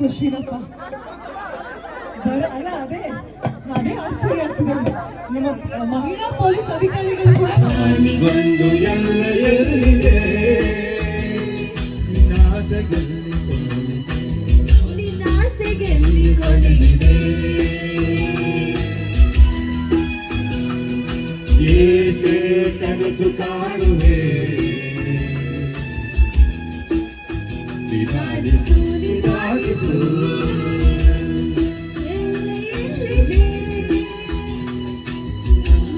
ಖುಷಿನಪ್ಪ ಬರ ಅಲ್ಲ ಅದೇ ಅದೇ ಆಶ್ಚರ್ಯ ಆಗ್ತದೆ. ನಮ್ಮ ಮಹಿಳಾ ಪೊಲೀಸ್ ಅಧಿಕಾರಿಗಳು ಕೂಡ ಕಾಣುವೆ? ನಿಧಾನಿಸು ನಿಧಾನಿಸು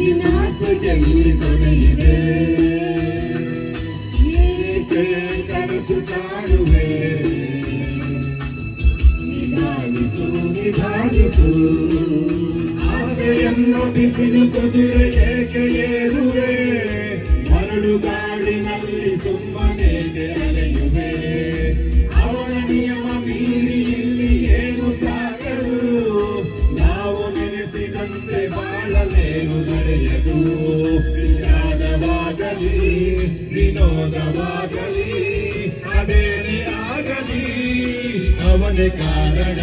ನಿನ್ನಾಸೆಗೆಲ್ಲಿ ಕೊನೆಯಿದೆ ಏಕೆ ಆಸೆಯನ್ನು ಬಿಸಿಲು ಕುದುರೆ ಏಕೆ ಬಾಳಲೇನು ನಡೆಯದು ವಿಷಾದವಾಗಲಿ ವಿನೋದವಾಗಲಿ ಅದೇನೇ ಆಗಲಿ ಅವನೇ ಕಾರಣ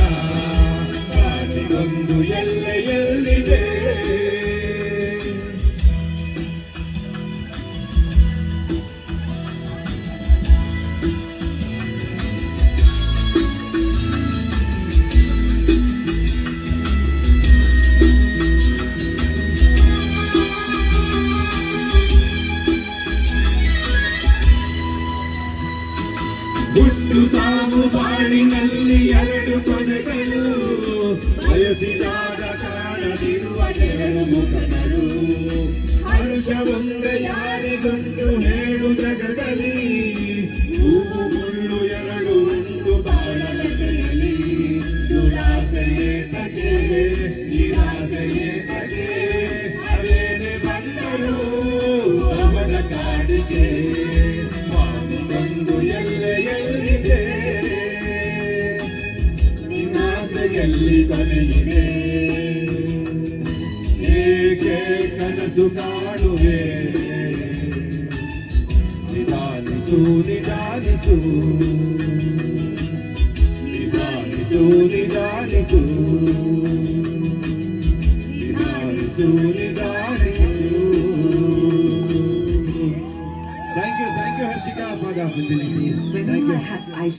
ಬಾಳಿನಲ್ಲಿ ಎರಡು ಕೊನೆಗಳು ಬಯಸಿದಾಗ ಕಾಣದಿರುವ ಎರಡು ಮುಖಗಳು. ಹರುಷ ಒಂದು ಯಾರಿಗೊಂದು ಹೇಳು ಜಗದಲ್ಲಿ. ಹೂವು ಮುಳ್ಳು ಎರಡು ಒಂದು ಬಾಳಲಿ ದುರಾಸೆಯೇ ತಗೆ, ನಿರಾಸೆಯೇ ತಗೆ. ಅದೇನೆ ಬಂದರು ಅವರ ಕಾಡಿಗೆ. ನಿನ್ನಾಸೆಯಲ್ಲಿ ಕೊನೆಯಿದೆ ಏಕೆ ಕನಸು ಕಾಣುವೆ ನಿಧಾನಿಸು ನಿಧಾನಿಸು ನಿಧಾನಿಸು ನಿಧಾನಿಸು ನಿಧಾನಿಸು ನಿಧಾನಿಸು Thank you, thank you, Harshika, for the opportunity. Thank you.